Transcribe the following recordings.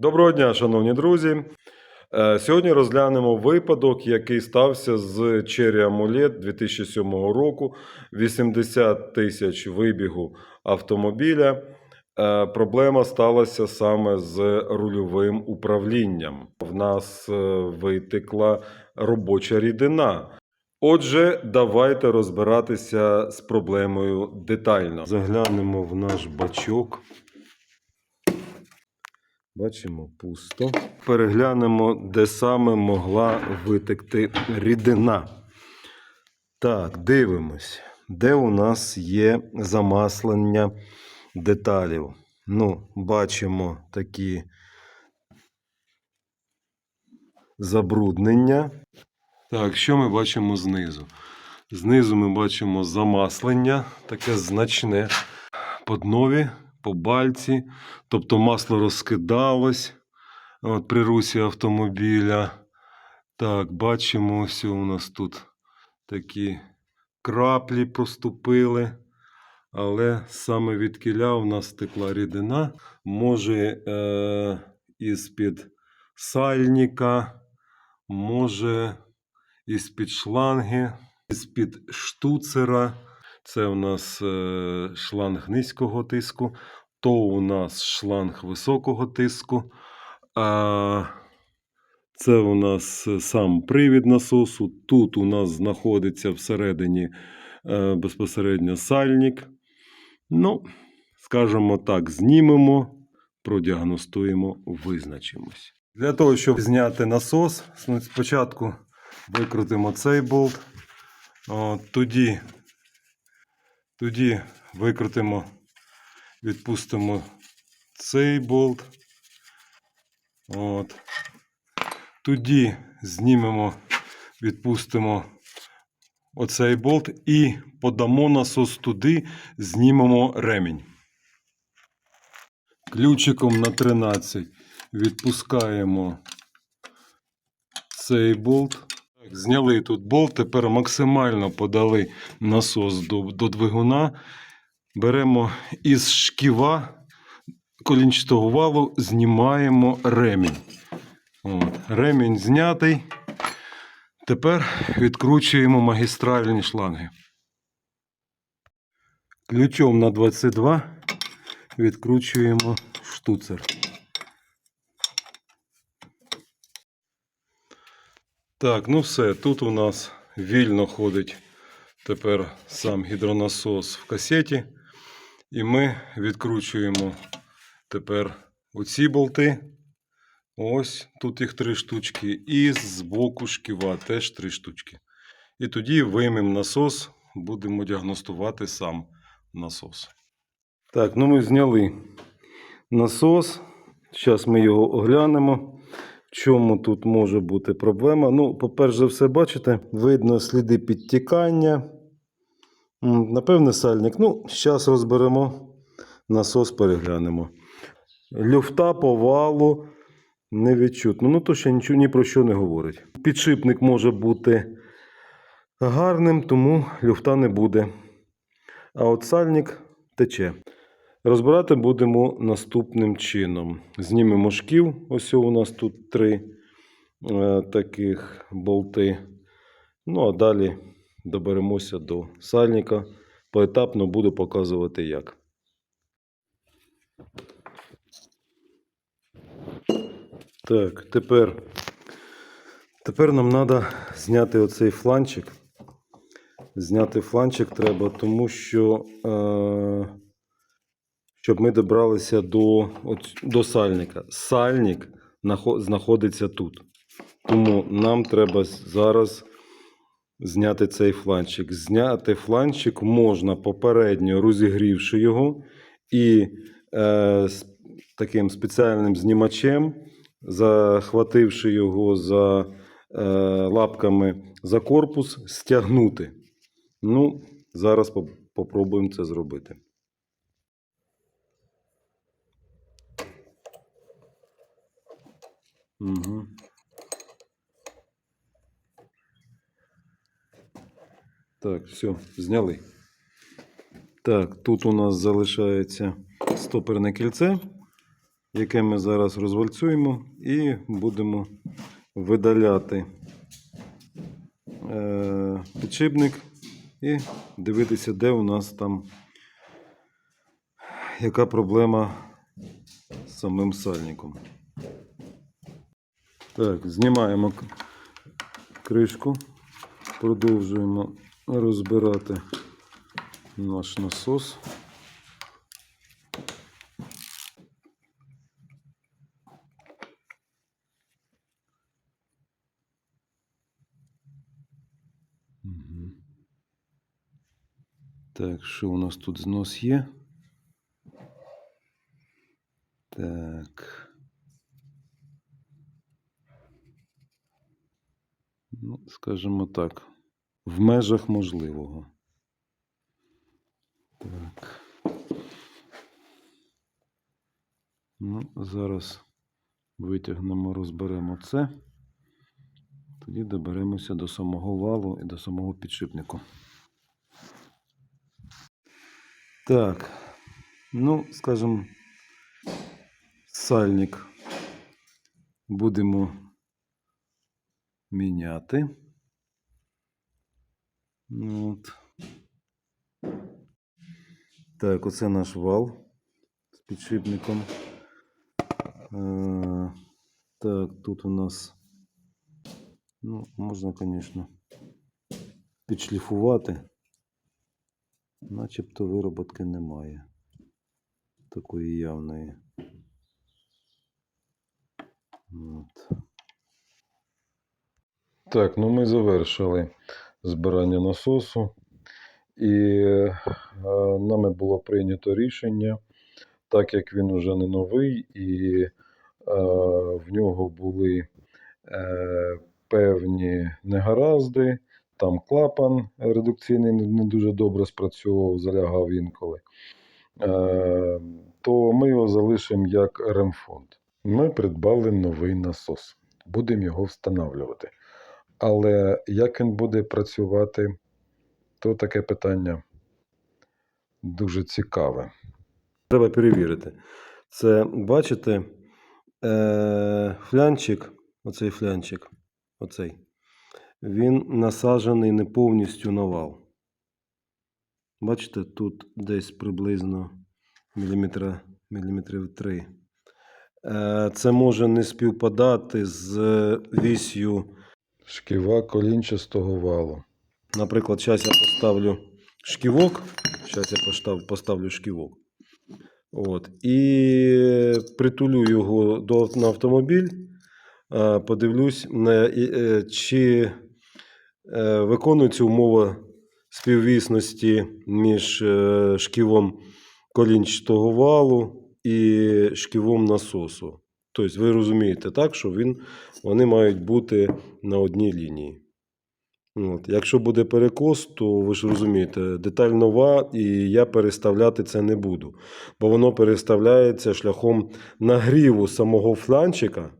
Доброго дня, шановні друзі. Е, Сьогодні розглянемо випадок, який стався з Cherry AMOLED 2007 року. 80 тисяч вибігу автомобіля. Е, Проблема сталася саме з рульовим управлінням. В нас е, витекла робоча рідина. Отже, давайте розбиратися з проблемою детально. Заглянемо в наш бачок. Бачимо пусто. Переглянемо, де саме могла витекти рідина. Так, дивимось, де у нас є замаслення деталів. Ну, бачимо такі забруднення. Так, що ми бачимо знизу? Знизу ми бачимо замаслення, таке значне по днові, по бальці. Тобто масло розкидалось от, при русі автомобіля. Так, бачимо, ось у нас тут такі краплі проступили. Але саме від кіля у нас текла рідина. Може, е- із-під сальника, може, із-під шланги, із-під штуцера. Це у нас е, шланг низького тиску, то у нас шланг високого тиску. Це у нас е, сам привід насосу. Тут у нас знаходиться всередині е, безпосередньо сальник. Ну, скажімо так, знімемо, продіагностуємо, визначимось. Для того, щоб зняти насос, спочатку викрутимо цей болт. Тоді, тоді викрутимо, відпустимо цей болт. От. Тоді знімемо, відпустимо оцей болт і подамо насос туди, знімемо ремінь. Ключиком на 13 відпускаємо цей болт. Зняли тут болт, тепер максимально подали насос до, до двигуна. Беремо із шківа колінчатого валу, знімаємо ремінь. От, ремінь знятий. Тепер відкручуємо магістральні шланги. Ключом на 22 відкручуємо штуцер. Так, ну все. Тут у нас вільно ходить тепер сам гідронасос в касеті. І ми відкручуємо тепер оці болти. Ось тут їх три штучки. І з боку шківа теж три штучки. І тоді виймемо насос, будемо діагностувати сам насос. Так, ну ми зняли насос. Зараз ми його оглянемо. Чому тут може бути проблема? Ну, по-перше, за все, бачите, видно сліди підтікання. Напевне, сальник. Ну, зараз розберемо. Насос переглянемо. Люфта по валу не відчутно. Ну, то ще нічого ні про що не говорить. Підшипник може бути гарним, тому люфта не буде. А от сальник тече. Розбирати будемо наступним чином. Знімемо шків. Ось у нас тут три е, таких болти. Ну, а далі доберемося до сальника. Поетапно буду показувати як. Так, тепер, тепер нам треба зняти оцей фланчик. Зняти фланчик треба, тому що е, щоб ми добралися до, от, до сальника. Сальник знаходиться тут. Тому нам треба зараз зняти цей фланчик. Зняти фланчик можна попередньо розігрівши його і е, таким спеціальним знімачем, захвативши його за е, лапками за корпус, стягнути. Ну, зараз поп- попробуємо це зробити. Угу. Так, все, зняли. Так, тут у нас залишається стоперне кільце. яке ми зараз розвальцюємо, і будемо видаляти е, підшипник і дивитися, де у нас там яка проблема з самим сальником. Так, знімаємо кришку, продовжуємо розбирати наш насос. Так, що у нас тут знос є? Так. Ну, скажімо так, в межах можливого. Так. Ну, зараз витягнемо, розберемо це. Тоді доберемося до самого валу і до самого підшипнику. Так. Ну, скажімо, сальник будемо міняти. Ну, От. Так, оце наш вал з підшипником. Е, так, тут у нас, ну, можна, звісно, підшліфувати. Начебто вироботки немає. Такої явної. От. Так, ну ми завершили збирання насосу, і е, нами було прийнято рішення, так як він уже не новий, і е, в нього були е, певні негаразди, там клапан редукційний не, дуже добре спрацьовував, залягав інколи. Е, то ми його залишимо як ремфонд. Ми придбали новий насос. Будемо його встановлювати. Але як він буде працювати, то таке питання дуже цікаве. Треба перевірити. Це, бачите, е, флянчик, оцей флянчик, оцей, він насаджений не повністю на вал. Бачите, тут десь приблизно міліметра, міліметрів 3. Е, це може не співпадати з вісью шківа колінчастого валу. Наприклад, зараз я поставлю шківок. Зараз я поставлю шківок. От, і притулю його до, на автомобіль. Подивлюсь, е, чи е, виконується умова співвісності між е, шківом колінчатого валу і шківом насосу. Тобто, ви розумієте так, що він, вони мають бути на одній лінії. От. Якщо буде перекос, то ви ж розумієте, деталь нова, і я переставляти це не буду. Бо воно переставляється шляхом нагріву самого фланчика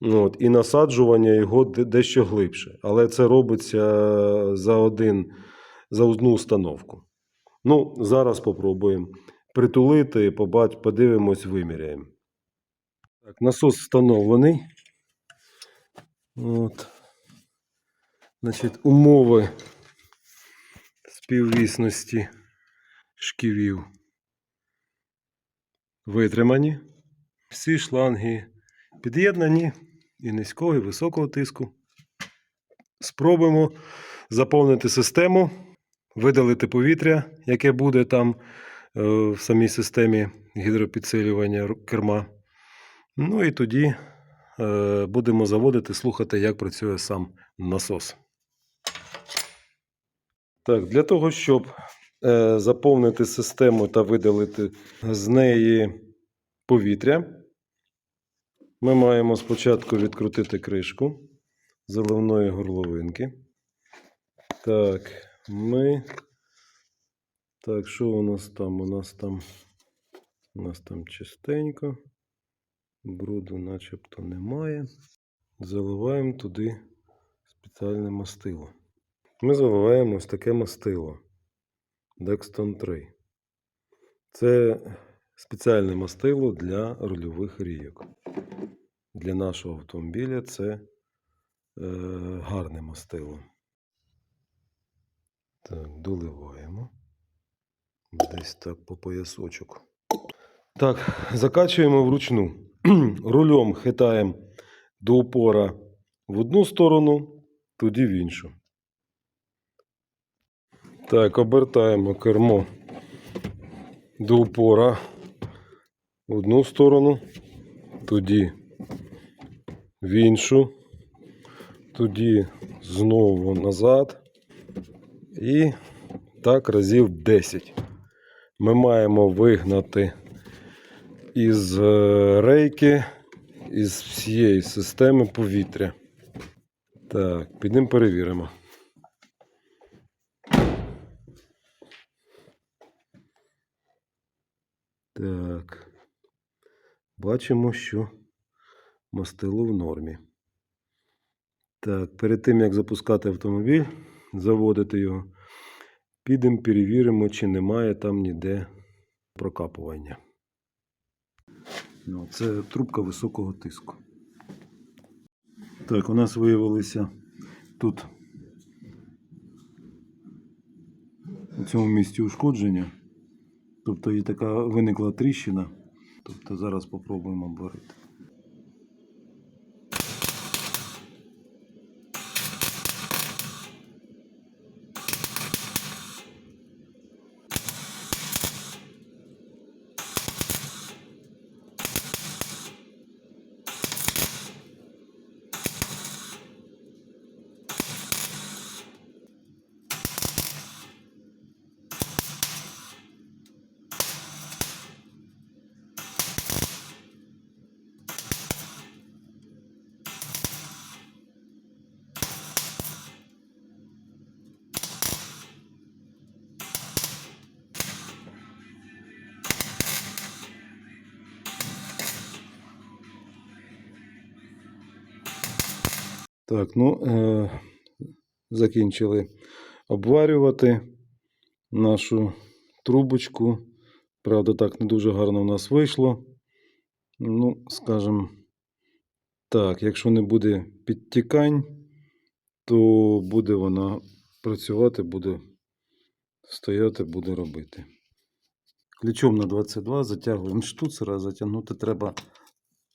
от, і насаджування його дещо глибше. Але це робиться за, один, за одну установку. Ну, зараз спробуємо притулити, подивимось, виміряємо. Так, насос встановлений. От. Значить, умови співвісності шківів витримані. Всі шланги під'єднані і низького, і високого тиску. Спробуємо заповнити систему, видалити повітря, яке буде там е, в самій системі гідропідсилювання керма. Ну і тоді е, будемо заводити, слухати, як працює сам насос. Так, для того, щоб е, заповнити систему та видалити з неї повітря, ми маємо спочатку відкрутити кришку заливної горловинки. Так, ми. Так, що у нас там? У нас там, у нас там чистенько. Бруду начебто немає. Заливаємо туди спеціальне мастило. Ми заливаємо ось таке мастило Dexton 3. Це спеціальне мастило для рульових рійок. Для нашого автомобіля це е, гарне мастило. Так, доливаємо. Десь так по поясочок. Так, закачуємо вручну. Рулем хитаємо до упора в одну сторону, тоді в іншу. Так, обертаємо кермо до упора в одну сторону, тоді в іншу, тоді знову назад. І так разів 10. Ми маємо вигнати із е, рейки, із всієї системи повітря. Так, підемо перевіримо. Так. Бачимо, що мастило в нормі. Так, перед тим як запускати автомобіль, заводити його, підемо перевіримо, чи немає там ніде прокапування. Ну, це трубка високого тиску. Так, у нас виявилося тут у цьому місці ушкодження. Тобто і така виникла тріщина. Тобто зараз спробуємо обварити. Так, ну, е- закінчили обварювати нашу трубочку. Правда, так не дуже гарно в нас вийшло. Ну, скажімо так, якщо не буде підтікань, то буде вона працювати, буде стояти, буде робити. Ключом на 22 затягуємо штуцера, затягнути треба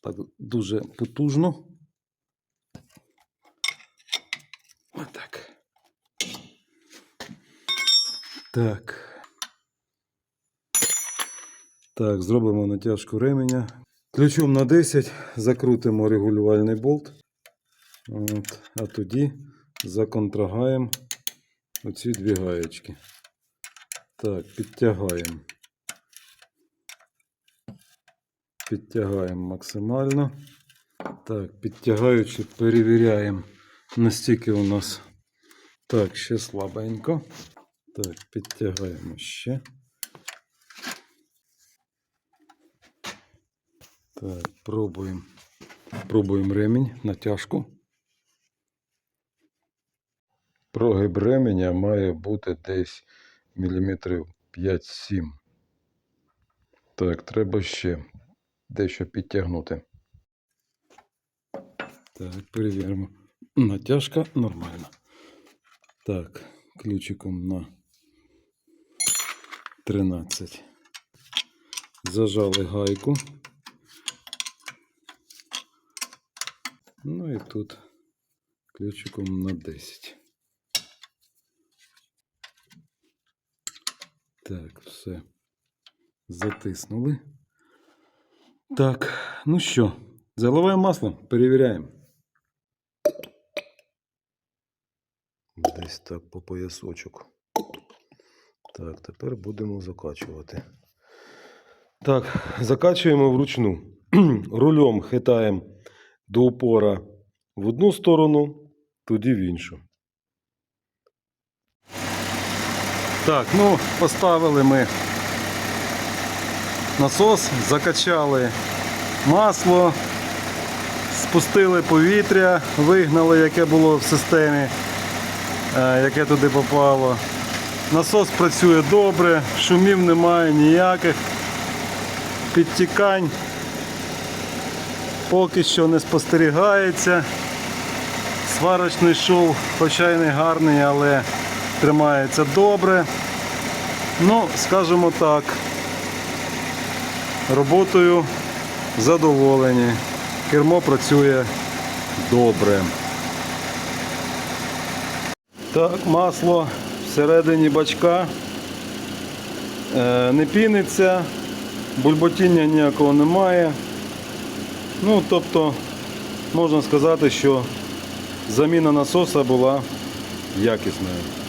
так дуже потужно. Отак. Так. Так, зробимо натяжку ременя. Ключом на 10 закрутимо регулювальний болт. От, а тоді законтрагаємо оці дві гаєчки. Так, підтягаємо. Підтягаємо максимально. Так, підтягаючи, перевіряємо, настільки у нас. Так, ще слабенько. Так, підтягаємо ще. Так, пробуємо. Пробуємо ремінь, натяжку. Прогиб ременя має бути десь міліметрів 5-7. Так, треба ще дещо підтягнути. Так, перевіримо. Натяжка нормальна. Так, ключиком на 13. Зажали гайку. Ну і тут ключиком на 10. Так, все. Затиснули. Так, ну що, заливаємо масло, перевіряємо. Десь так по поясочок. Так, тепер будемо закачувати. Так, закачуємо вручну. Рулем хитаємо до упора в одну сторону, тоді в іншу. Так, ну, поставили ми насос, закачали масло, спустили повітря, вигнали, яке було в системі, яке туди попало. Насос працює добре, шумів немає ніяких. підтікань поки що не спостерігається. Сварочний шов, хоча й не гарний, але тримається добре. Ну, скажімо так, роботою задоволені. Кермо працює добре. Так, масло всередині бачка е, не піниться, бульботіння ніякого немає. Ну, тобто, можна сказати, що заміна насоса була якісною.